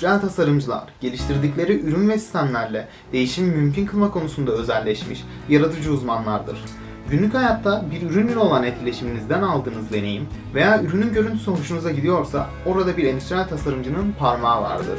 endüstriyel tasarımcılar geliştirdikleri ürün ve sistemlerle değişimi mümkün kılma konusunda özelleşmiş yaratıcı uzmanlardır. Günlük hayatta bir ürünle olan etkileşiminizden aldığınız deneyim veya ürünün görüntüsü hoşunuza gidiyorsa orada bir endüstriyel tasarımcının parmağı vardır.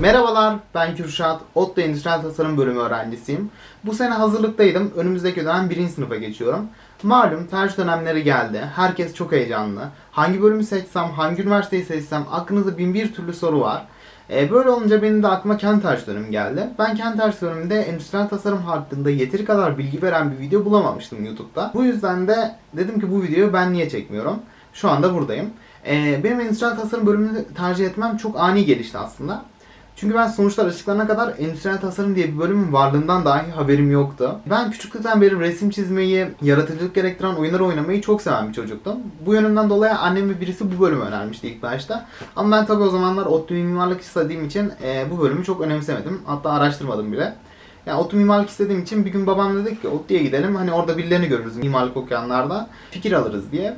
Merhabalar, ben Kürşat. ODTÜ Endüstriyel Tasarım Bölümü öğrencisiyim. Bu sene hazırlıktaydım. Önümüzdeki dönem birinci sınıfa geçiyorum. Malum tercih dönemleri geldi. Herkes çok heyecanlı. Hangi bölümü seçsem, hangi üniversiteyi seçsem aklınızda bin bir türlü soru var. E, böyle olunca benim de aklıma kent tercih dönemi geldi. Ben kent tercih döneminde endüstriyel tasarım hakkında yeteri kadar bilgi veren bir video bulamamıştım YouTube'da. Bu yüzden de dedim ki bu videoyu ben niye çekmiyorum? Şu anda buradayım. E, benim endüstriyel tasarım bölümünü tercih etmem çok ani gelişti aslında. Çünkü ben sonuçlar açıklanana kadar endüstriyel tasarım diye bir bölümün varlığından dahi haberim yoktu. Ben küçüklükten beri resim çizmeyi, yaratıcılık gerektiren oyunları oynamayı çok seven bir çocuktum. Bu yönümden dolayı annem ve birisi bu bölümü önermişti ilk başta. Ama ben tabii o zamanlar ODTÜ mimarlık istediğim için e, bu bölümü çok önemsemedim. Hatta araştırmadım bile. Yani ODTÜ mimarlık istediğim için bir gün babam dedi ki ODTÜ'ye gidelim. Hani orada birilerini görürüz mimarlık okuyanlarda. Fikir alırız diye.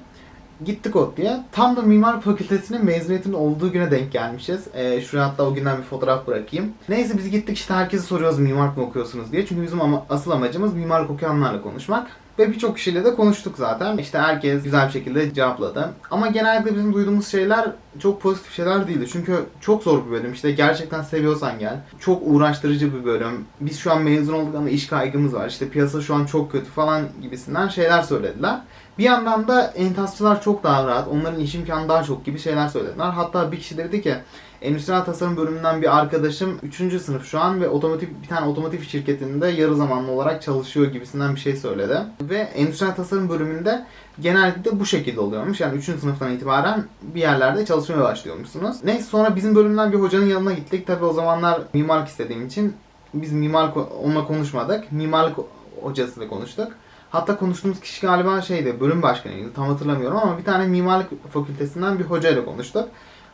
Gittik ODTÜ'ye. Tam da mimar fakültesinin mezuniyetinin olduğu güne denk gelmişiz. Ee, şuraya hatta o günden bir fotoğraf bırakayım. Neyse biz gittik işte herkese soruyoruz mimarlık mı okuyorsunuz diye. Çünkü bizim ama, asıl amacımız mimarlık okuyanlarla konuşmak. Ve birçok kişiyle de konuştuk zaten. İşte herkes güzel bir şekilde cevapladı. Ama genellikle bizim duyduğumuz şeyler çok pozitif şeyler değildi. Çünkü çok zor bir bölüm. İşte gerçekten seviyorsan gel. Çok uğraştırıcı bir bölüm. Biz şu an mezun olduk ama iş kaygımız var. İşte piyasa şu an çok kötü falan gibisinden şeyler söylediler. Bir yandan da entasçılar çok daha rahat, onların iş imkanı daha çok gibi şeyler söylediler. Hatta bir kişi dedi ki, endüstriyel tasarım bölümünden bir arkadaşım 3. sınıf şu an ve otomotiv bir tane otomotiv şirketinde yarı zamanlı olarak çalışıyor gibisinden bir şey söyledi. Ve endüstriyel tasarım bölümünde genellikle bu şekilde oluyormuş. Yani 3. sınıftan itibaren bir yerlerde çalışmaya başlıyormuşsunuz. Neyse sonra bizim bölümden bir hocanın yanına gittik. Tabi o zamanlar mimarlık istediğim için biz mimarlık onunla konuşmadık. Mimarlık hocasıyla konuştuk. Hatta konuştuğumuz kişi galiba şeydi, bölüm başkanıydı. Tam hatırlamıyorum ama bir tane mimarlık fakültesinden bir hocayla konuştuk.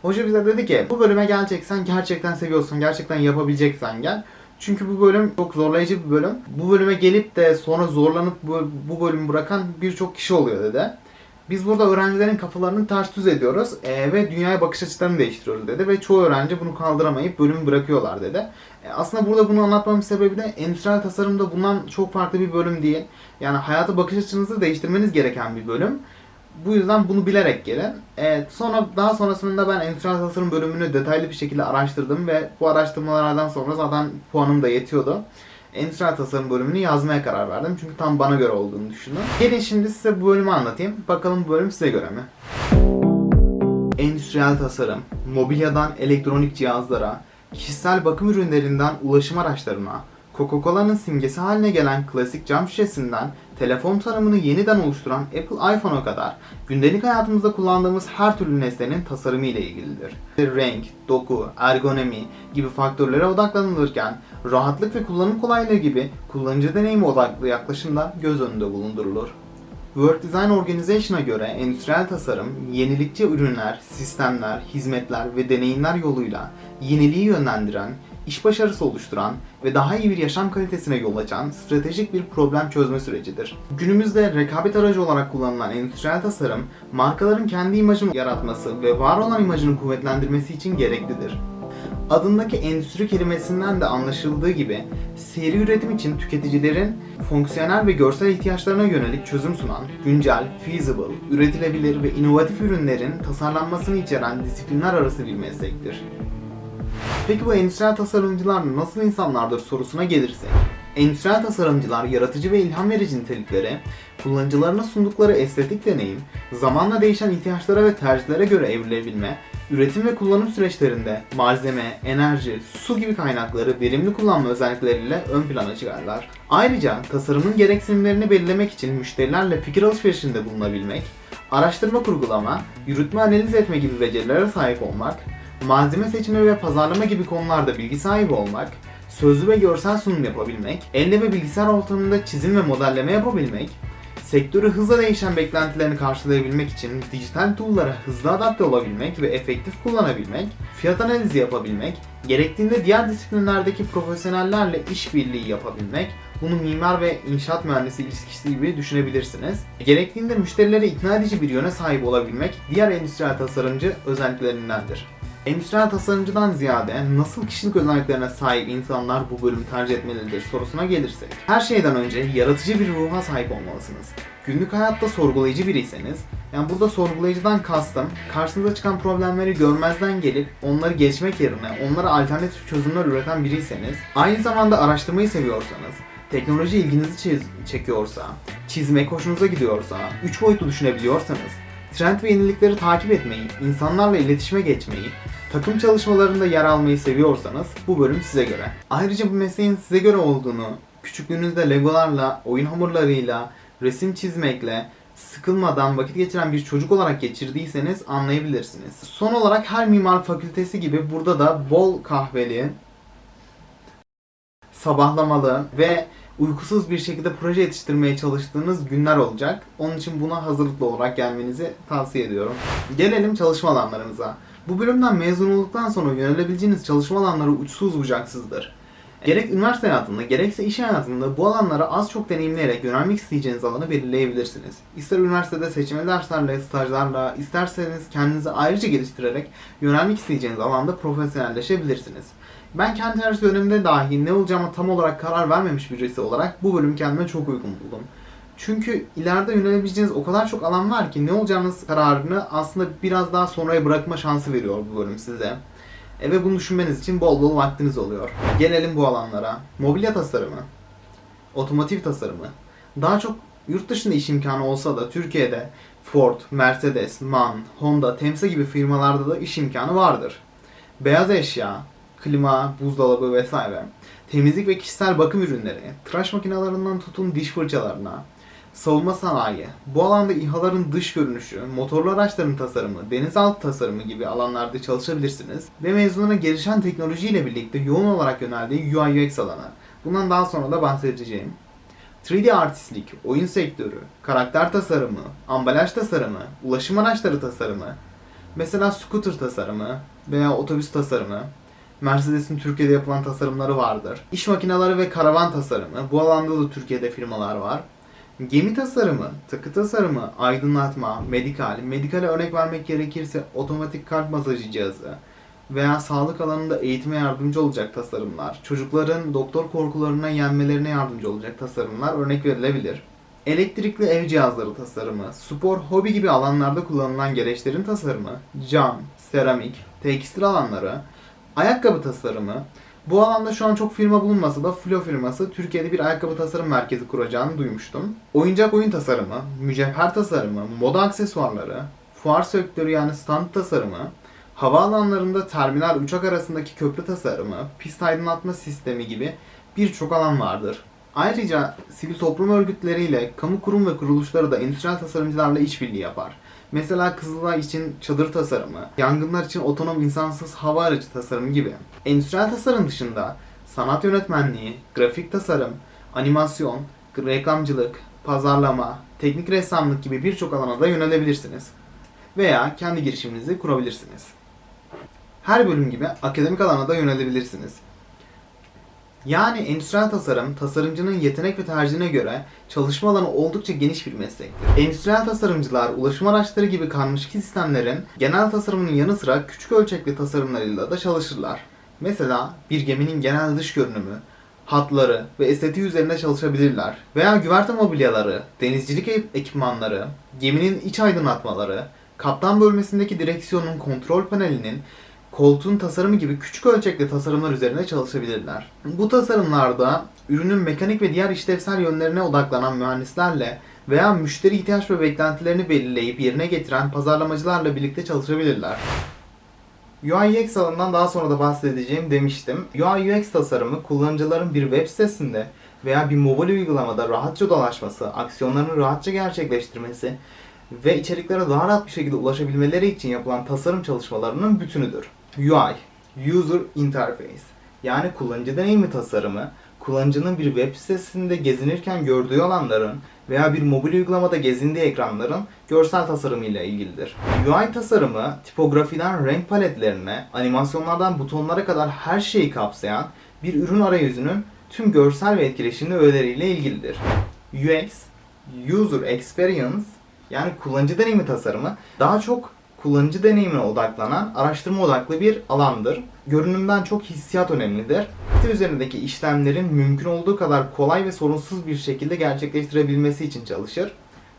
Hoca bize dedi ki bu bölüme geleceksen gerçekten seviyorsun, gerçekten yapabileceksen gel. Çünkü bu bölüm çok zorlayıcı bir bölüm. Bu bölüme gelip de sonra zorlanıp bu, bu bölümü bırakan birçok kişi oluyor dedi. Biz burada öğrencilerin kafalarını ters düz ediyoruz e, ve dünyaya bakış açılarını değiştiriyoruz dedi ve çoğu öğrenci bunu kaldıramayıp bölümü bırakıyorlar dedi. E, aslında burada bunu anlatmamın sebebi de endüstriyel tasarımda bundan çok farklı bir bölüm değil. Yani hayata bakış açınızı değiştirmeniz gereken bir bölüm. Bu yüzden bunu bilerek gelin. E, sonra daha sonrasında ben endüstriyel tasarım bölümünü detaylı bir şekilde araştırdım ve bu araştırmalardan sonra zaten puanım da yetiyordu endüstriyel tasarım bölümünü yazmaya karar verdim. Çünkü tam bana göre olduğunu düşündüm. Gelin şimdi size bu bölümü anlatayım. Bakalım bu bölüm size göre mi? Endüstriyel tasarım, mobilyadan elektronik cihazlara, kişisel bakım ürünlerinden ulaşım araçlarına, Coca-Cola'nın simgesi haline gelen klasik cam şişesinden telefon tanımını yeniden oluşturan Apple iPhone'a kadar gündelik hayatımızda kullandığımız her türlü nesnenin tasarımı ile ilgilidir. Renk, doku, ergonomi gibi faktörlere odaklanılırken rahatlık ve kullanım kolaylığı gibi kullanıcı deneyimi odaklı yaklaşımda göz önünde bulundurulur. World Design Organization'a göre endüstriyel tasarım, yenilikçi ürünler, sistemler, hizmetler ve deneyimler yoluyla yeniliği yönlendiren, iş başarısı oluşturan ve daha iyi bir yaşam kalitesine yol açan stratejik bir problem çözme sürecidir. Günümüzde rekabet aracı olarak kullanılan endüstriyel tasarım, markaların kendi imajını yaratması ve var olan imajını kuvvetlendirmesi için gereklidir. Adındaki endüstri kelimesinden de anlaşıldığı gibi seri üretim için tüketicilerin fonksiyonel ve görsel ihtiyaçlarına yönelik çözüm sunan, güncel, feasible, üretilebilir ve inovatif ürünlerin tasarlanmasını içeren disiplinler arası bir meslektir. Peki bu endüstriyel tasarımcılar nasıl insanlardır sorusuna gelirsek. Endüstriyel tasarımcılar yaratıcı ve ilham verici niteliklere, kullanıcılarına sundukları estetik deneyim, zamanla değişen ihtiyaçlara ve tercihlere göre evrilebilme, üretim ve kullanım süreçlerinde malzeme, enerji, su gibi kaynakları verimli kullanma özellikleriyle ön plana çıkarlar. Ayrıca tasarımın gereksinimlerini belirlemek için müşterilerle fikir alışverişinde bulunabilmek, araştırma kurgulama, yürütme analiz etme gibi becerilere sahip olmak, malzeme seçimi ve pazarlama gibi konularda bilgi sahibi olmak, sözlü ve görsel sunum yapabilmek, elle ve bilgisayar ortamında çizim ve modelleme yapabilmek, sektörü hızla değişen beklentilerini karşılayabilmek için dijital tool'lara hızlı adapte olabilmek ve efektif kullanabilmek, fiyat analizi yapabilmek, gerektiğinde diğer disiplinlerdeki profesyonellerle işbirliği yapabilmek, bunu mimar ve inşaat mühendisi ilişkisi gibi düşünebilirsiniz. Gerektiğinde müşterilere ikna edici bir yöne sahip olabilmek diğer endüstriyel tasarımcı özelliklerindendir. Endüstriyel tasarımcıdan ziyade nasıl kişilik özelliklerine sahip insanlar bu bölümü tercih etmelidir sorusuna gelirsek. Her şeyden önce yaratıcı bir ruha sahip olmalısınız. Günlük hayatta sorgulayıcı biriyseniz, yani burada sorgulayıcıdan kastım, karşınıza çıkan problemleri görmezden gelip onları geçmek yerine onlara alternatif çözümler üreten biriyseniz, aynı zamanda araştırmayı seviyorsanız, teknoloji ilginizi çiz- çekiyorsa, çizmek hoşunuza gidiyorsa, üç boyutlu düşünebiliyorsanız, trend ve yenilikleri takip etmeyi, insanlarla iletişime geçmeyi, takım çalışmalarında yer almayı seviyorsanız bu bölüm size göre. Ayrıca bu mesleğin size göre olduğunu, küçüklüğünüzde legolarla, oyun hamurlarıyla, resim çizmekle, sıkılmadan vakit geçiren bir çocuk olarak geçirdiyseniz anlayabilirsiniz. Son olarak her mimar fakültesi gibi burada da bol kahveli, sabahlamalı ve uykusuz bir şekilde proje yetiştirmeye çalıştığınız günler olacak. Onun için buna hazırlıklı olarak gelmenizi tavsiye ediyorum. Gelelim çalışma alanlarımıza. Bu bölümden mezun olduktan sonra yönelebileceğiniz çalışma alanları uçsuz bucaksızdır. Gerek üniversite hayatında gerekse iş hayatında bu alanları az çok deneyimleyerek yönelmek isteyeceğiniz alanı belirleyebilirsiniz. İster üniversitede seçmeli derslerle, stajlarla, isterseniz kendinizi ayrıca geliştirerek yönelmek isteyeceğiniz alanda profesyonelleşebilirsiniz. Ben kendi her döneminde dahi ne olacağıma tam olarak karar vermemiş birisi olarak bu bölümü kendime çok uygun buldum. Çünkü ileride yönelebileceğiniz o kadar çok alan var ki ne olacağınız kararını aslında biraz daha sonraya bırakma şansı veriyor bu bölüm size. E ve bunu düşünmeniz için bol bol vaktiniz oluyor. Gelelim bu alanlara. Mobilya tasarımı, otomotiv tasarımı. Daha çok yurt dışında iş imkanı olsa da Türkiye'de Ford, Mercedes, MAN, Honda, Temsa gibi firmalarda da iş imkanı vardır. Beyaz eşya, klima, buzdolabı vesaire. Temizlik ve kişisel bakım ürünleri, tıraş makinelerinden tutun diş fırçalarına, savunma sanayi, bu alanda İHA'ların dış görünüşü, motorlu araçların tasarımı, denizaltı tasarımı gibi alanlarda çalışabilirsiniz ve mezunların gelişen teknolojiyle birlikte yoğun olarak yöneldiği UI UX alanı. Bundan daha sonra da bahsedeceğim. 3D artistlik, oyun sektörü, karakter tasarımı, ambalaj tasarımı, ulaşım araçları tasarımı, mesela scooter tasarımı veya otobüs tasarımı, Mercedes'in Türkiye'de yapılan tasarımları vardır. İş makineleri ve karavan tasarımı, bu alanda da Türkiye'de firmalar var. Gemi tasarımı, takı tasarımı, aydınlatma, medikal, medikale örnek vermek gerekirse otomatik kalp masajı cihazı veya sağlık alanında eğitime yardımcı olacak tasarımlar, çocukların doktor korkularına yenmelerine yardımcı olacak tasarımlar örnek verilebilir. Elektrikli ev cihazları tasarımı, spor, hobi gibi alanlarda kullanılan gereçlerin tasarımı, cam, seramik, tekstil alanları, ayakkabı tasarımı, bu alanda şu an çok firma bulunmasa da Flo firması Türkiye'de bir ayakkabı tasarım merkezi kuracağını duymuştum. Oyuncak oyun tasarımı, mücevher tasarımı, moda aksesuarları, fuar sektörü yani stand tasarımı, havaalanlarında terminal uçak arasındaki köprü tasarımı, pist aydınlatma sistemi gibi birçok alan vardır. Ayrıca sivil toplum örgütleriyle kamu kurum ve kuruluşları da endüstriyel tasarımcılarla işbirliği yapar. Mesela Kızılay için çadır tasarımı, yangınlar için otonom insansız hava aracı tasarımı gibi. Endüstriyel tasarım dışında sanat yönetmenliği, grafik tasarım, animasyon, reklamcılık, pazarlama, teknik ressamlık gibi birçok alana da yönelebilirsiniz. Veya kendi girişiminizi kurabilirsiniz. Her bölüm gibi akademik alana da yönelebilirsiniz. Yani endüstriyel tasarım, tasarımcının yetenek ve tercihine göre çalışma alanı oldukça geniş bir meslektir. Endüstriyel tasarımcılar, ulaşım araçları gibi karmaşık sistemlerin genel tasarımının yanı sıra küçük ölçekli tasarımlarıyla da çalışırlar. Mesela bir geminin genel dış görünümü, hatları ve estetiği üzerinde çalışabilirler. Veya güverte mobilyaları, denizcilik e- ekipmanları, geminin iç aydınlatmaları, kaptan bölmesindeki direksiyonun kontrol panelinin koltuğun tasarımı gibi küçük ölçekli tasarımlar üzerine çalışabilirler. Bu tasarımlarda ürünün mekanik ve diğer işlevsel yönlerine odaklanan mühendislerle veya müşteri ihtiyaç ve beklentilerini belirleyip yerine getiren pazarlamacılarla birlikte çalışabilirler. UI UX alanından daha sonra da bahsedeceğim demiştim. UI UX tasarımı kullanıcıların bir web sitesinde veya bir mobil uygulamada rahatça dolaşması, aksiyonlarını rahatça gerçekleştirmesi ve içeriklere daha rahat bir şekilde ulaşabilmeleri için yapılan tasarım çalışmalarının bütünüdür. UI, User Interface yani kullanıcı deneyimi tasarımı, kullanıcının bir web sitesinde gezinirken gördüğü alanların veya bir mobil uygulamada gezindiği ekranların görsel tasarımı ile ilgilidir. UI tasarımı, tipografiden renk paletlerine, animasyonlardan butonlara kadar her şeyi kapsayan bir ürün arayüzünün tüm görsel ve etkileşimli öğeleriyle ilgilidir. UX, User Experience yani kullanıcı deneyimi tasarımı daha çok kullanıcı deneyimine odaklanan, araştırma odaklı bir alandır. Görünümden çok hissiyat önemlidir. Site üzerindeki işlemlerin mümkün olduğu kadar kolay ve sorunsuz bir şekilde gerçekleştirebilmesi için çalışır.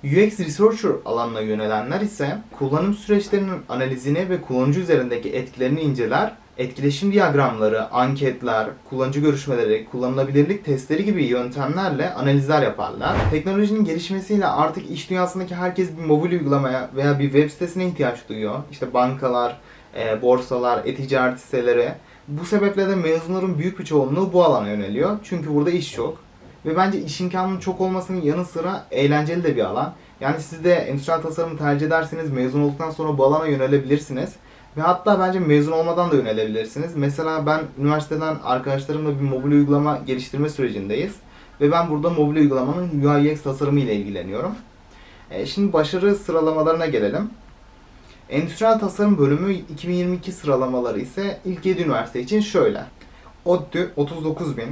UX Researcher alanına yönelenler ise kullanım süreçlerinin analizini ve kullanıcı üzerindeki etkilerini inceler, etkileşim diyagramları, anketler, kullanıcı görüşmeleri, kullanılabilirlik testleri gibi yöntemlerle analizler yaparlar. Teknolojinin gelişmesiyle artık iş dünyasındaki herkes bir mobil uygulamaya veya bir web sitesine ihtiyaç duyuyor. İşte bankalar, e, borsalar, e-ticaret siteleri. Bu sebeple de mezunların büyük bir çoğunluğu bu alana yöneliyor. Çünkü burada iş çok. Ve bence iş imkanının çok olmasının yanı sıra eğlenceli de bir alan. Yani siz de endüstriyel tasarımı tercih ederseniz mezun olduktan sonra bu alana yönelebilirsiniz. Ve hatta bence mezun olmadan da yönelebilirsiniz. Mesela ben üniversiteden arkadaşlarımla bir mobil uygulama geliştirme sürecindeyiz. Ve ben burada mobil uygulamanın UI UX tasarımı ile ilgileniyorum. E, şimdi başarı sıralamalarına gelelim. Endüstriyel tasarım bölümü 2022 sıralamaları ise ilk 7 üniversite için şöyle. ODTÜ 39.000,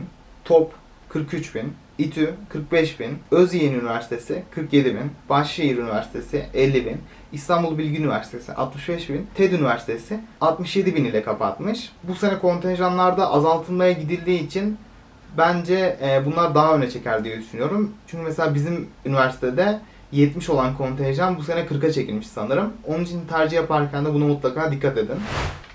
TOP 43.000, İTÜ 45.000, Özyeğin Üniversitesi 47.000, Bahçeşehir Üniversitesi 50.000, İstanbul Bilgi Üniversitesi 65.000, TED Üniversitesi 67.000 ile kapatmış. Bu sene kontenjanlarda azaltılmaya gidildiği için bence e, bunlar daha öne çeker diye düşünüyorum. Çünkü mesela bizim üniversitede 70 olan kontenjan bu sene 40'a çekilmiş sanırım. Onun için tercih yaparken de buna mutlaka dikkat edin.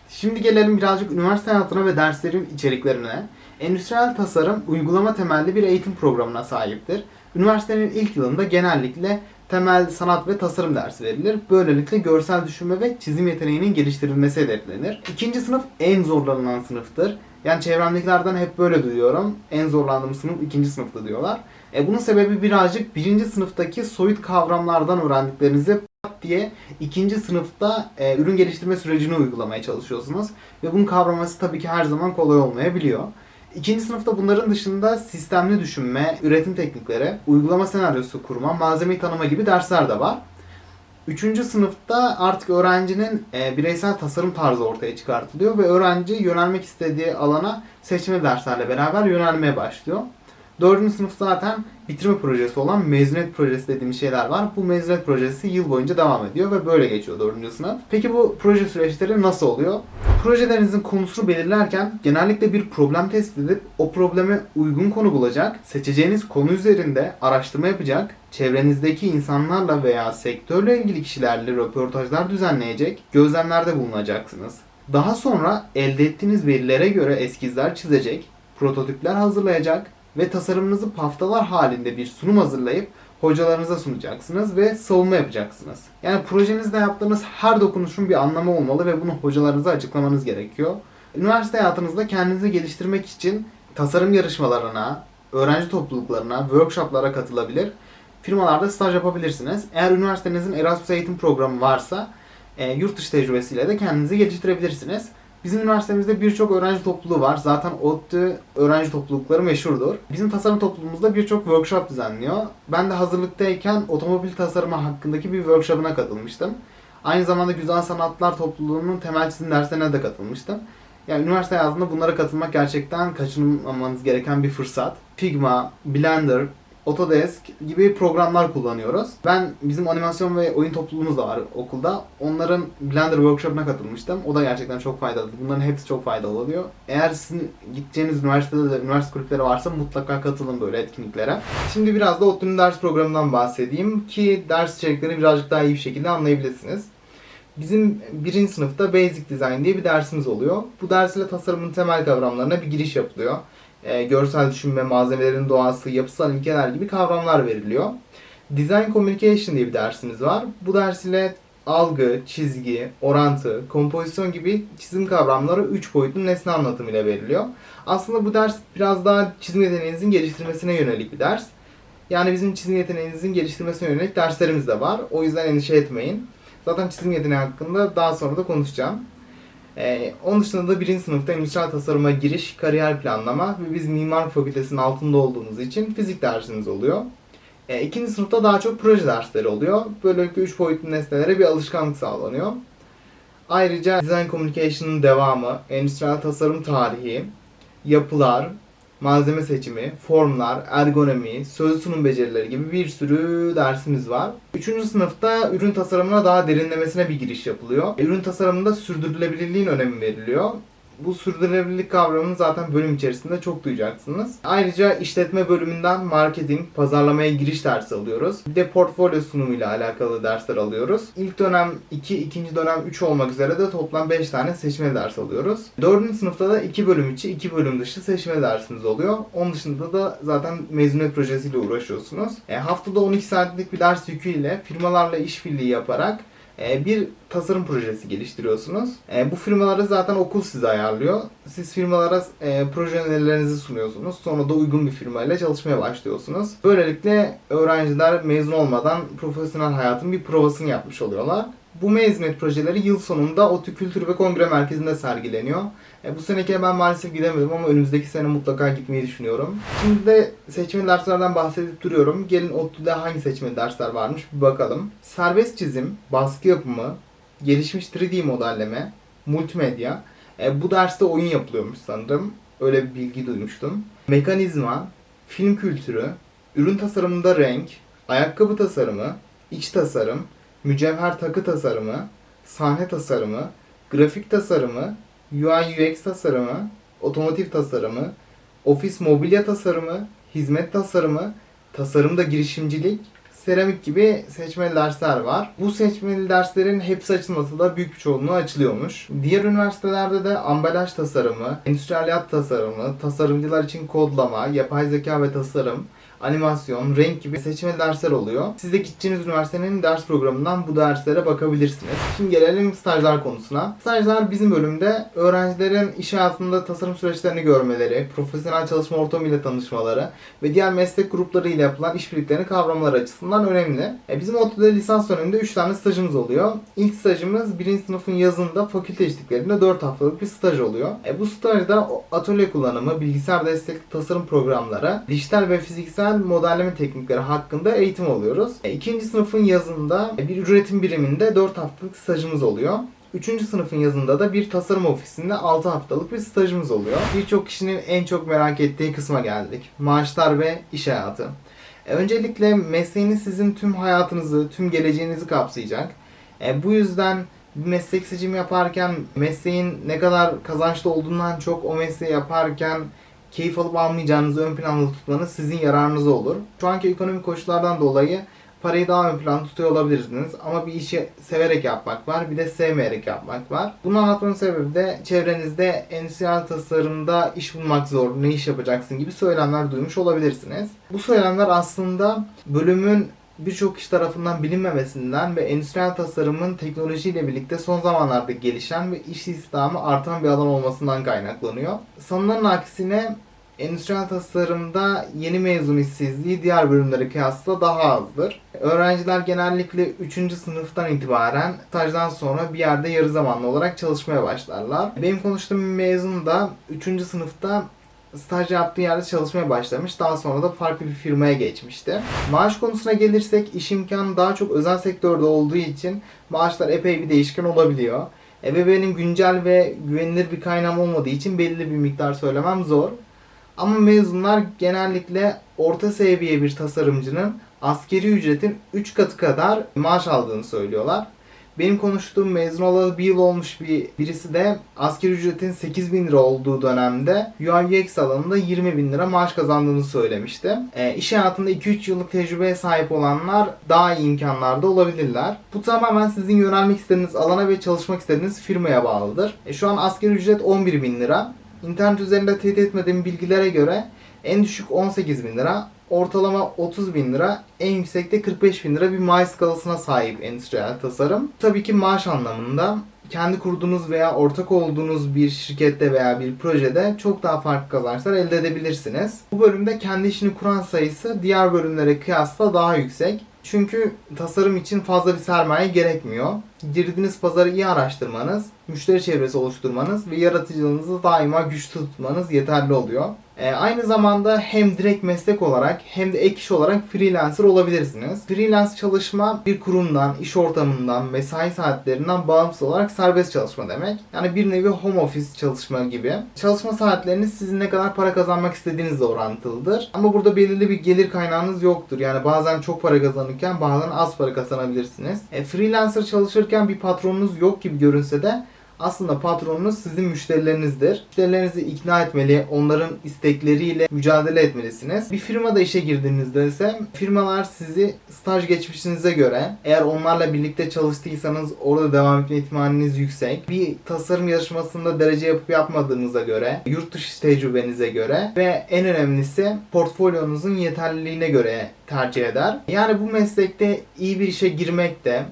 Şimdi gelelim birazcık üniversite hayatına ve derslerin içeriklerine. Endüstriyel tasarım uygulama temelli bir eğitim programına sahiptir. Üniversitenin ilk yılında genellikle temel sanat ve tasarım dersi verilir. Böylelikle görsel düşünme ve çizim yeteneğinin geliştirilmesi hedeflenir. İkinci sınıf en zorlanılan sınıftır. Yani çevremdekilerden hep böyle duyuyorum. En zorlandığım sınıf ikinci sınıfta diyorlar. E bunun sebebi birazcık birinci sınıftaki soyut kavramlardan öğrendiklerinizi pat diye ikinci sınıfta e, ürün geliştirme sürecini uygulamaya çalışıyorsunuz. Ve bunun kavraması tabii ki her zaman kolay olmayabiliyor. İkinci sınıfta bunların dışında sistemli düşünme, üretim teknikleri, uygulama senaryosu kurma, malzemeyi tanıma gibi dersler de var. Üçüncü sınıfta artık öğrencinin e, bireysel tasarım tarzı ortaya çıkartılıyor ve öğrenci yönelmek istediği alana seçmeli derslerle beraber yönelmeye başlıyor. Dördüncü sınıf zaten bitirme projesi olan mezuniyet projesi dediğimiz şeyler var. Bu mezuniyet projesi yıl boyunca devam ediyor ve böyle geçiyor dördüncü sınıf. Peki bu proje süreçleri nasıl oluyor? Projelerinizin konusunu belirlerken genellikle bir problem tespit edip o probleme uygun konu bulacak, seçeceğiniz konu üzerinde araştırma yapacak, çevrenizdeki insanlarla veya sektörle ilgili kişilerle röportajlar düzenleyecek, gözlemlerde bulunacaksınız. Daha sonra elde ettiğiniz verilere göre eskizler çizecek, prototipler hazırlayacak ve tasarımınızı paftalar halinde bir sunum hazırlayıp hocalarınıza sunacaksınız ve savunma yapacaksınız. Yani projenizde yaptığınız her dokunuşun bir anlamı olmalı ve bunu hocalarınıza açıklamanız gerekiyor. Üniversite hayatınızda kendinizi geliştirmek için tasarım yarışmalarına, öğrenci topluluklarına, workshoplara katılabilir. Firmalarda staj yapabilirsiniz. Eğer üniversitenizin Erasmus eğitim programı varsa e, yurt dışı tecrübesiyle de kendinizi geliştirebilirsiniz. Bizim üniversitemizde birçok öğrenci topluluğu var. Zaten ODTÜ öğrenci toplulukları meşhurdur. Bizim tasarım topluluğumuzda birçok workshop düzenliyor. Ben de hazırlıktayken otomobil tasarımı hakkındaki bir workshop'ına katılmıştım. Aynı zamanda Güzel Sanatlar Topluluğu'nun temel çizim derslerine de katılmıştım. Yani üniversite hayatında bunlara katılmak gerçekten kaçınılmamanız gereken bir fırsat. Figma, Blender, Autodesk gibi programlar kullanıyoruz. Ben bizim animasyon ve oyun topluluğumuz da var okulda. Onların Blender workshop'una katılmıştım. O da gerçekten çok faydalı. Bunların hepsi çok faydalı oluyor. Eğer sizin gideceğiniz üniversitede de üniversite kulüpleri varsa mutlaka katılın böyle etkinliklere. Şimdi biraz da ODTÜ'nün ders programından bahsedeyim ki ders içeriklerini birazcık daha iyi bir şekilde anlayabilirsiniz. Bizim birinci sınıfta Basic Design diye bir dersimiz oluyor. Bu ders ile tasarımın temel kavramlarına bir giriş yapılıyor e, görsel düşünme, malzemelerin doğası, yapısal ilkeler gibi kavramlar veriliyor. Design Communication diye bir dersimiz var. Bu ders ile algı, çizgi, orantı, kompozisyon gibi çizim kavramları 3 boyutlu nesne anlatımıyla veriliyor. Aslında bu ders biraz daha çizim yeteneğinizin geliştirmesine yönelik bir ders. Yani bizim çizim yeteneğinizin geliştirmesine yönelik derslerimiz de var. O yüzden endişe etmeyin. Zaten çizim yeteneği hakkında daha sonra da konuşacağım. Ee, onun dışında da birinci sınıfta endüstriyel tasarıma giriş, kariyer planlama ve biz mimar fakültesinin altında olduğumuz için fizik dersimiz oluyor. Ee, ikinci sınıfta daha çok proje dersleri oluyor. Böylelikle üç boyutlu nesnelere bir alışkanlık sağlanıyor. Ayrıca Design Communication'ın devamı, endüstriyel tasarım tarihi, yapılar, malzeme seçimi, formlar, ergonomi, söz sunum becerileri gibi bir sürü dersimiz var. Üçüncü sınıfta ürün tasarımına daha derinlemesine bir giriş yapılıyor. Ürün tasarımında sürdürülebilirliğin önemi veriliyor. Bu sürdürülebilirlik kavramını zaten bölüm içerisinde çok duyacaksınız. Ayrıca işletme bölümünden marketing, pazarlamaya giriş dersi alıyoruz. Bir de portfolyo sunumuyla alakalı dersler alıyoruz. İlk dönem 2, ikinci dönem 3 olmak üzere de toplam 5 tane seçme ders alıyoruz. Dördüncü sınıfta da 2 bölüm içi, 2 bölüm dışı seçme dersimiz oluyor. Onun dışında da zaten mezuniyet projesiyle uğraşıyorsunuz. E, haftada 12 saatlik bir ders yüküyle firmalarla işbirliği yaparak bir tasarım projesi geliştiriyorsunuz. E, bu firmaları zaten okul size ayarlıyor. Siz firmalara e, proje önerilerinizi sunuyorsunuz. Sonra da uygun bir firmayla çalışmaya başlıyorsunuz. Böylelikle öğrenciler mezun olmadan profesyonel hayatın bir provasını yapmış oluyorlar. Bu mezuniyet projeleri yıl sonunda ODTÜ Kültür ve Kongre Merkezi'nde sergileniyor. E, bu seneki ben maalesef gidemedim ama önümüzdeki sene mutlaka gitmeyi düşünüyorum. Şimdi de seçmeli derslerden bahsedip duruyorum. Gelin ODTÜ'de hangi seçmeli dersler varmış bir bakalım. Serbest çizim, baskı yapımı, gelişmiş 3D modelleme, multimedya. E, bu derste oyun yapılıyormuş sanırım. Öyle bir bilgi duymuştum. Mekanizma, film kültürü, ürün tasarımında renk, ayakkabı tasarımı, iç tasarım, mücevher takı tasarımı, sahne tasarımı, grafik tasarımı, UI UX tasarımı, otomotiv tasarımı, ofis mobilya tasarımı, hizmet tasarımı, tasarımda girişimcilik, seramik gibi seçmeli dersler var. Bu seçmeli derslerin hepsi açılması da büyük bir çoğunluğu açılıyormuş. Diğer üniversitelerde de ambalaj tasarımı, endüstriyeliyat tasarımı, tasarımcılar için kodlama, yapay zeka ve tasarım, animasyon, renk gibi seçmeli dersler oluyor. Siz de gideceğiniz üniversitenin ders programından bu derslere bakabilirsiniz. Şimdi gelelim stajlar konusuna. Stajlar bizim bölümde öğrencilerin iş hayatında tasarım süreçlerini görmeleri, profesyonel çalışma ortamıyla tanışmaları ve diğer meslek grupları ile yapılan işbirliklerini kavramaları açısından önemli. E, bizim ODTÜ'de lisans döneminde 3 tane stajımız oluyor. İlk stajımız 1. sınıfın yazında fakülte eşliklerinde 4 haftalık bir staj oluyor. E, bu stajda atölye kullanımı, bilgisayar destekli tasarım programları, dijital ve fiziksel modelleme teknikleri hakkında eğitim alıyoruz. E, ikinci sınıfın yazında bir üretim biriminde 4 haftalık stajımız oluyor. Üçüncü sınıfın yazında da bir tasarım ofisinde 6 haftalık bir stajımız oluyor. Birçok kişinin en çok merak ettiği kısma geldik. Maaşlar ve iş hayatı. E, öncelikle mesleğiniz sizin tüm hayatınızı, tüm geleceğinizi kapsayacak. E, bu yüzden bir meslek seçimi yaparken mesleğin ne kadar kazançlı olduğundan çok o mesleği yaparken keyif alıp almayacağınızı ön planda tutmanız sizin yararınıza olur. Şu anki ekonomik koşullardan dolayı parayı daha ön planda tutuyor olabilirsiniz. Ama bir işi severek yapmak var, bir de sevmeyerek yapmak var. Bunu anlatmanın sebebi de çevrenizde endüstriyel tasarımda iş bulmak zor, ne iş yapacaksın gibi söylemler duymuş olabilirsiniz. Bu söylemler aslında bölümün birçok kişi tarafından bilinmemesinden ve endüstriyel tasarımın teknolojiyle birlikte son zamanlarda gelişen ve iş istihdamı artan bir alan olmasından kaynaklanıyor. Sanılanın aksine endüstriyel tasarımda yeni mezun işsizliği diğer bölümlere kıyasla daha azdır. Öğrenciler genellikle 3. sınıftan itibaren stajdan sonra bir yerde yarı zamanlı olarak çalışmaya başlarlar. Benim konuştuğum mezun da 3. sınıfta staj yaptığı yerde çalışmaya başlamış. Daha sonra da farklı bir firmaya geçmişti. Maaş konusuna gelirsek iş imkanı daha çok özel sektörde olduğu için maaşlar epey bir değişken olabiliyor. E benim güncel ve güvenilir bir kaynağım olmadığı için belli bir miktar söylemem zor. Ama mezunlar genellikle orta seviye bir tasarımcının askeri ücretin 3 katı kadar maaş aldığını söylüyorlar. Benim konuştuğum mezun olalı bir yıl olmuş bir birisi de asgari ücretin 8 bin lira olduğu dönemde UI UX alanında 20 bin lira maaş kazandığını söylemişti. E, iş hayatında 2-3 yıllık tecrübeye sahip olanlar daha iyi imkanlarda olabilirler. Bu tamamen sizin yönelmek istediğiniz alana ve çalışmak istediğiniz firmaya bağlıdır. E, şu an asgari ücret 11 bin lira. İnternet üzerinde teyit etmediğim bilgilere göre en düşük 18 bin lira, ortalama 30 bin lira, en yüksekte 45 bin lira bir maaş skalasına sahip endüstriyel tasarım. Tabii ki maaş anlamında kendi kurduğunuz veya ortak olduğunuz bir şirkette veya bir projede çok daha farklı kazançlar elde edebilirsiniz. Bu bölümde kendi işini kuran sayısı diğer bölümlere kıyasla daha yüksek. Çünkü tasarım için fazla bir sermaye gerekmiyor. Girdiğiniz pazarı iyi araştırmanız, müşteri çevresi oluşturmanız ve yaratıcılığınızı daima güçlü tutmanız yeterli oluyor. Ee, aynı zamanda hem direkt meslek olarak hem de ek iş olarak freelancer olabilirsiniz. Freelance çalışma bir kurumdan, iş ortamından, mesai saatlerinden bağımsız olarak serbest çalışma demek. Yani bir nevi home office çalışma gibi. Çalışma saatleriniz sizin ne kadar para kazanmak istediğinizle orantılıdır. Ama burada belirli bir gelir kaynağınız yoktur. Yani bazen çok para kazanırken bazen az para kazanabilirsiniz. E, freelancer çalışırken bir patronunuz yok gibi görünse de aslında patronunuz sizin müşterilerinizdir. Müşterilerinizi ikna etmeli, onların istekleriyle mücadele etmelisiniz. Bir firmada işe girdiğinizde ise firmalar sizi staj geçmişinize göre eğer onlarla birlikte çalıştıysanız orada devam etme ihtimaliniz yüksek. Bir tasarım yarışmasında derece yapıp yapmadığınıza göre, yurt dışı tecrübenize göre ve en önemlisi portfolyonuzun yeterliliğine göre tercih eder. Yani bu meslekte iyi bir işe girmek de,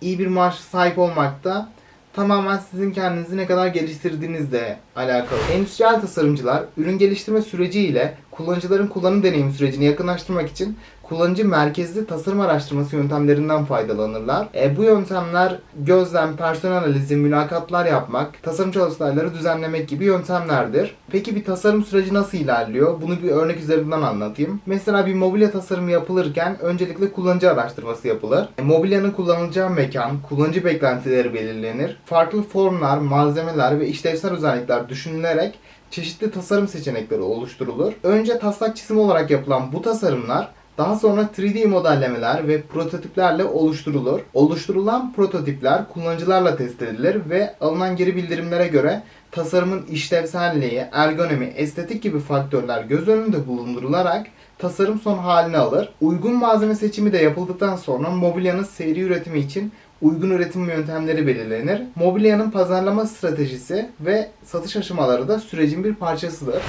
iyi bir maaş sahip olmak da tamamen sizin kendinizi ne kadar geliştirdiğinizle alakalı. Endüstriyel tasarımcılar ürün geliştirme süreci ile kullanıcıların kullanım deneyim sürecini yakınlaştırmak için kullanıcı merkezli tasarım araştırması yöntemlerinden faydalanırlar. E, bu yöntemler gözlem, personel analizi, mülakatlar yapmak, tasarım çalıştayları düzenlemek gibi yöntemlerdir. Peki bir tasarım süreci nasıl ilerliyor? Bunu bir örnek üzerinden anlatayım. Mesela bir mobilya tasarımı yapılırken öncelikle kullanıcı araştırması yapılır. E, mobilyanın kullanılacağı mekan, kullanıcı beklentileri belirlenir. Farklı formlar, malzemeler ve işlevsel özellikler düşünülerek çeşitli tasarım seçenekleri oluşturulur. Önce taslak çizim olarak yapılan bu tasarımlar daha sonra 3D modellemeler ve prototiplerle oluşturulur. Oluşturulan prototipler kullanıcılarla test edilir ve alınan geri bildirimlere göre tasarımın işlevselliği, ergonomi, estetik gibi faktörler göz önünde bulundurularak tasarım son halini alır. Uygun malzeme seçimi de yapıldıktan sonra mobilyanın seri üretimi için uygun üretim yöntemleri belirlenir. Mobilyanın pazarlama stratejisi ve satış aşamaları da sürecin bir parçasıdır.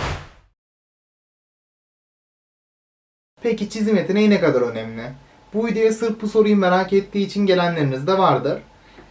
Peki çizim yeteneği ne kadar önemli? Bu videoya sırf bu soruyu merak ettiği için gelenleriniz de vardır.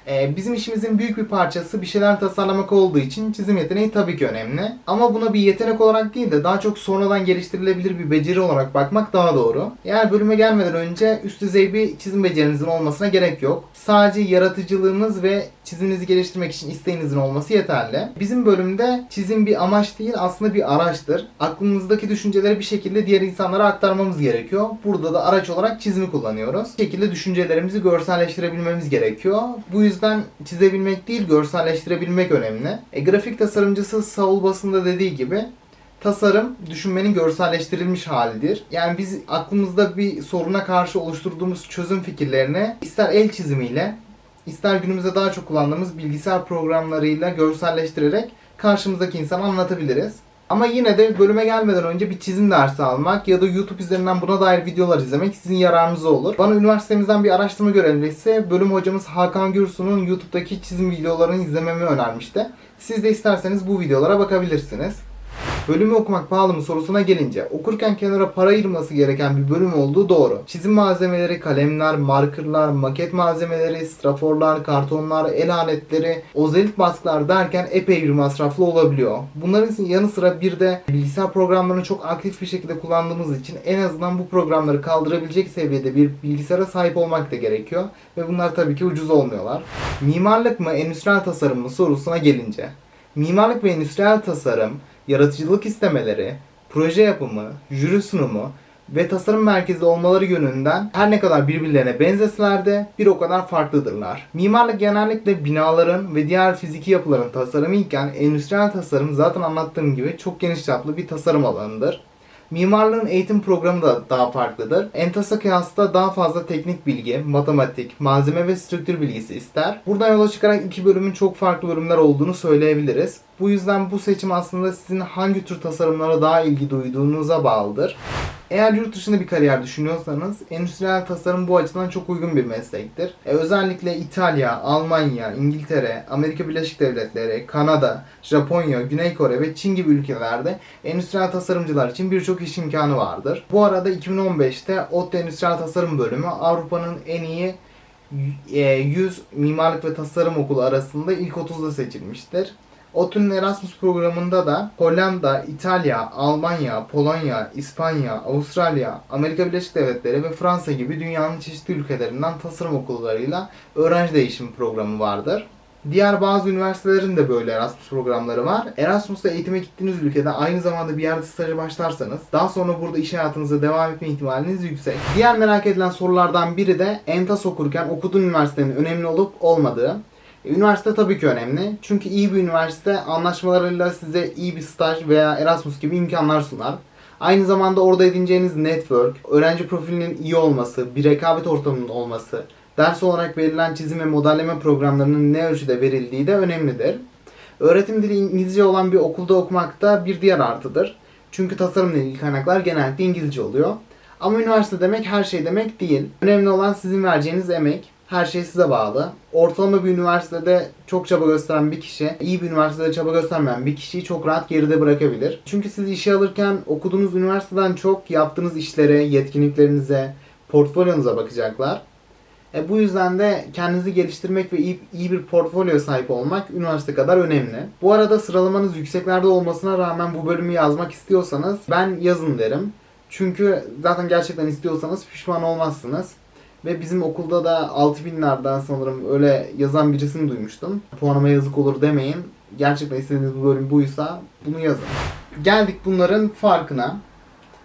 Ee, bizim işimizin büyük bir parçası bir şeyler tasarlamak olduğu için çizim yeteneği tabii ki önemli. Ama buna bir yetenek olarak değil de daha çok sonradan geliştirilebilir bir beceri olarak bakmak daha doğru. Eğer bölüme gelmeden önce üst düzey bir çizim becerinizin olmasına gerek yok. Sadece yaratıcılığınız ve çiziminizi geliştirmek için isteğinizin olması yeterli. Bizim bölümde çizim bir amaç değil aslında bir araçtır. Aklımızdaki düşünceleri bir şekilde diğer insanlara aktarmamız gerekiyor. Burada da araç olarak çizimi kullanıyoruz. Bu şekilde düşüncelerimizi görselleştirebilmemiz gerekiyor. Bu yüzden çizebilmek değil görselleştirebilmek önemli. E, grafik tasarımcısı Saul Basın'da dediği gibi Tasarım düşünmenin görselleştirilmiş halidir. Yani biz aklımızda bir soruna karşı oluşturduğumuz çözüm fikirlerini ister el çizimiyle ister günümüzde daha çok kullandığımız bilgisayar programlarıyla görselleştirerek karşımızdaki insana anlatabiliriz. Ama yine de bölüme gelmeden önce bir çizim dersi almak ya da YouTube üzerinden buna dair videolar izlemek sizin yararınıza olur. Bana üniversitemizden bir araştırma görevlisi bölüm hocamız Hakan Gürsu'nun YouTube'daki çizim videolarını izlememi önermişti. Siz de isterseniz bu videolara bakabilirsiniz. Bölümü okumak pahalı mı sorusuna gelince okurken kenara para ayırması gereken bir bölüm olduğu doğru. Çizim malzemeleri, kalemler, markerlar, maket malzemeleri, straforlar, kartonlar, el aletleri, ozelit baskılar derken epey bir masraflı olabiliyor. Bunların yanı sıra bir de bilgisayar programlarını çok aktif bir şekilde kullandığımız için en azından bu programları kaldırabilecek seviyede bir bilgisayara sahip olmak da gerekiyor. Ve bunlar tabii ki ucuz olmuyorlar. Mimarlık mı, endüstriyel tasarım mı sorusuna gelince. Mimarlık ve endüstriyel tasarım yaratıcılık istemeleri, proje yapımı, jüri sunumu ve tasarım merkezli olmaları yönünden her ne kadar birbirlerine benzeseler de bir o kadar farklıdırlar. Mimarlık genellikle binaların ve diğer fiziki yapıların tasarımı iken endüstriyel tasarım zaten anlattığım gibi çok geniş çaplı bir tasarım alanıdır. Mimarlığın eğitim programı da daha farklıdır. Entasa kıyasla daha fazla teknik bilgi, matematik, malzeme ve strüktür bilgisi ister. Buradan yola çıkarak iki bölümün çok farklı bölümler olduğunu söyleyebiliriz. Bu yüzden bu seçim aslında sizin hangi tür tasarımlara daha ilgi duyduğunuza bağlıdır. Eğer yurt dışında bir kariyer düşünüyorsanız endüstriyel tasarım bu açıdan çok uygun bir meslektir. E, özellikle İtalya, Almanya, İngiltere, Amerika Birleşik Devletleri, Kanada, Japonya, Güney Kore ve Çin gibi ülkelerde endüstriyel tasarımcılar için birçok iş imkanı vardır. Bu arada 2015'te ODTÜ Endüstriyel Tasarım Bölümü Avrupa'nın en iyi 100 mimarlık ve tasarım okulu arasında ilk 30'da seçilmiştir. ODTÜ'nün Erasmus programında da Hollanda, İtalya, Almanya, Polonya, İspanya, Avustralya, Amerika Birleşik Devletleri ve Fransa gibi dünyanın çeşitli ülkelerinden tasarım okullarıyla öğrenci değişimi programı vardır. Diğer bazı üniversitelerin de böyle Erasmus programları var. Erasmus'ta eğitime gittiğiniz ülkede aynı zamanda bir yerde staja başlarsanız daha sonra burada iş hayatınıza devam etme ihtimaliniz yüksek. Diğer merak edilen sorulardan biri de ENTAS okurken okuduğun üniversitenin önemli olup olmadığı. E, Üniversite tabii ki önemli. Çünkü iyi bir üniversite anlaşmalarıyla size iyi bir staj veya Erasmus gibi imkanlar sunar. Aynı zamanda orada edineceğiniz network, öğrenci profilinin iyi olması, bir rekabet ortamının olması, ders olarak verilen çizim ve modelleme programlarının ne ölçüde verildiği de önemlidir. Öğretim dili İngilizce olan bir okulda okumak da bir diğer artıdır. Çünkü tasarımla ilgili kaynaklar genellikle İngilizce oluyor. Ama üniversite demek her şey demek değil. Önemli olan sizin vereceğiniz emek. Her şey size bağlı. Ortalama bir üniversitede çok çaba gösteren bir kişi, iyi bir üniversitede çaba göstermeyen bir kişiyi çok rahat geride bırakabilir. Çünkü siz işe alırken okuduğunuz üniversiteden çok yaptığınız işlere, yetkinliklerinize, portfolyonuza bakacaklar. E, bu yüzden de kendinizi geliştirmek ve iyi, iyi bir portfolyo sahip olmak üniversite kadar önemli. Bu arada sıralamanız yükseklerde olmasına rağmen bu bölümü yazmak istiyorsanız ben yazın derim. Çünkü zaten gerçekten istiyorsanız pişman olmazsınız. Ve bizim okulda da 6000'lerden sanırım öyle yazan birisini duymuştum. Puanıma yazık olur demeyin. Gerçekten istediğiniz bu bölüm buysa bunu yazın. Geldik bunların farkına.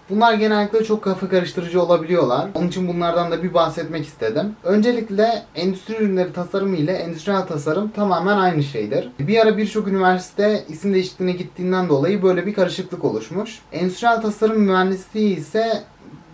Bunlar genellikle çok kafa karıştırıcı olabiliyorlar. Onun için bunlardan da bir bahsetmek istedim. Öncelikle endüstri ürünleri tasarımı ile endüstriyel tasarım tamamen aynı şeydir. Bir ara birçok üniversite isim değişikliğine gittiğinden dolayı böyle bir karışıklık oluşmuş. Endüstriyel tasarım mühendisliği ise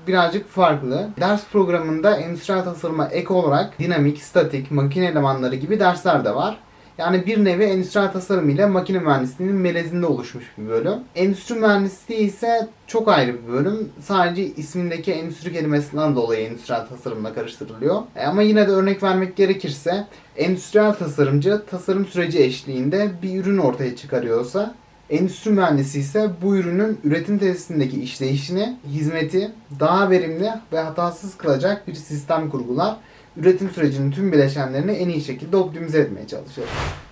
birazcık farklı. Ders programında endüstriyel tasarıma ek olarak dinamik, statik, makine elemanları gibi dersler de var. Yani bir nevi endüstriyel tasarım ile makine mühendisliğinin melezinde oluşmuş bir bölüm. Endüstri mühendisliği ise çok ayrı bir bölüm. Sadece ismindeki endüstri kelimesinden dolayı endüstriyel tasarımla karıştırılıyor. E ama yine de örnek vermek gerekirse endüstriyel tasarımcı tasarım süreci eşliğinde bir ürün ortaya çıkarıyorsa Endüstri mühendisi ise bu ürünün üretim tesisindeki işleyişini, hizmeti daha verimli ve hatasız kılacak bir sistem kurgular. Üretim sürecinin tüm bileşenlerini en iyi şekilde optimize etmeye çalışır.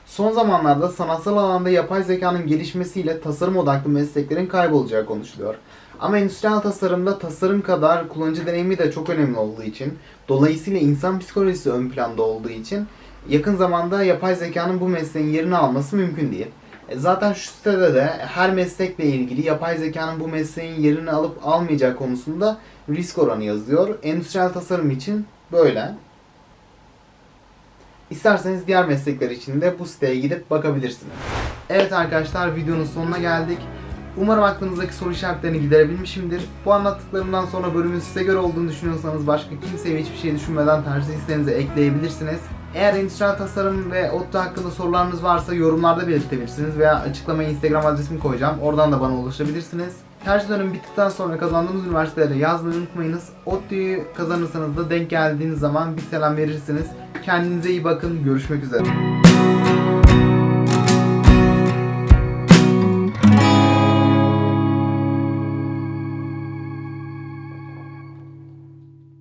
Son zamanlarda sanatsal alanda yapay zekanın gelişmesiyle tasarım odaklı mesleklerin kaybolacağı konuşuluyor. Ama endüstriyel tasarımda tasarım kadar kullanıcı deneyimi de çok önemli olduğu için, dolayısıyla insan psikolojisi ön planda olduğu için yakın zamanda yapay zekanın bu mesleğin yerini alması mümkün değil. E, Zaten şu sitede de her meslekle ilgili yapay zekanın bu mesleğin yerini alıp almayacağı konusunda risk oranı yazıyor. Endüstriyel tasarım için böyle. İsterseniz diğer meslekler için de bu siteye gidip bakabilirsiniz. Evet arkadaşlar videonun sonuna geldik. Umarım aklınızdaki soru işaretlerini giderebilmişimdir. Bu anlattıklarımdan sonra bölümün size göre olduğunu düşünüyorsanız başka kimseye hiçbir şey düşünmeden tercih listenize ekleyebilirsiniz. Eğer endüstriyel tasarım ve ODTÜ hakkında sorularınız varsa yorumlarda belirtebilirsiniz veya açıklamaya Instagram adresimi koyacağım. Oradan da bana ulaşabilirsiniz. Tercih dönemi bittikten sonra kazandığınız üniversitelere yazmayı unutmayınız. ODTÜ'yü kazanırsanız da denk geldiğiniz zaman bir selam verirsiniz. Kendinize iyi bakın. Görüşmek üzere.